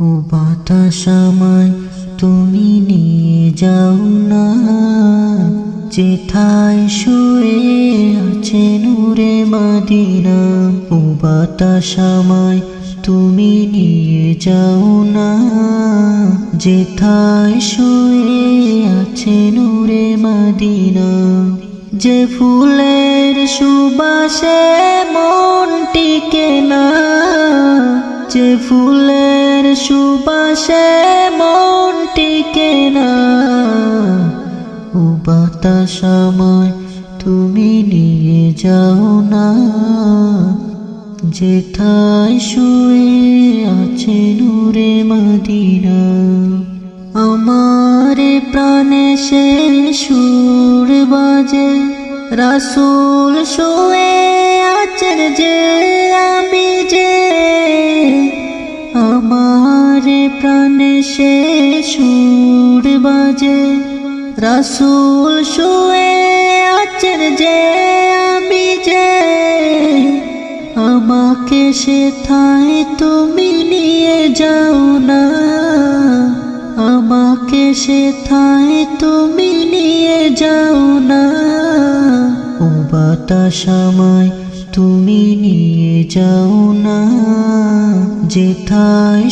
ও বাতাস আমায় তুমি নিয়ে যাও না। যেথায় শুয়ে আছে নূরে মাদিনা, ও বাতাস আমায় তুমি নিয়ে যাও না। যেথায় শুয়ে আছে নূরে মাদিনা, যে ফুলের সুবাসে মন টিকে না। যে ফুলের সুবাসে মন টিকে না। ও বাতাস আমায় তুমি নিয়ে যাও না। যেথায় শুয়ে আছে নূরে মদিনা, আমার প্রাণে সে সুর বাজে। রাসুল শুয়ে আছেন যে প্রাণে সে সুর বাজে। রাসুল শুয়ে আছেন যে আমি যে। আমাকে সে থায় তুমি নিয়ে যাও না। আমাকে সে থায় তুমি নিয়ে যাও না। ও বাতাস আমায় তুমি নিয়ে যাও না। যেথায়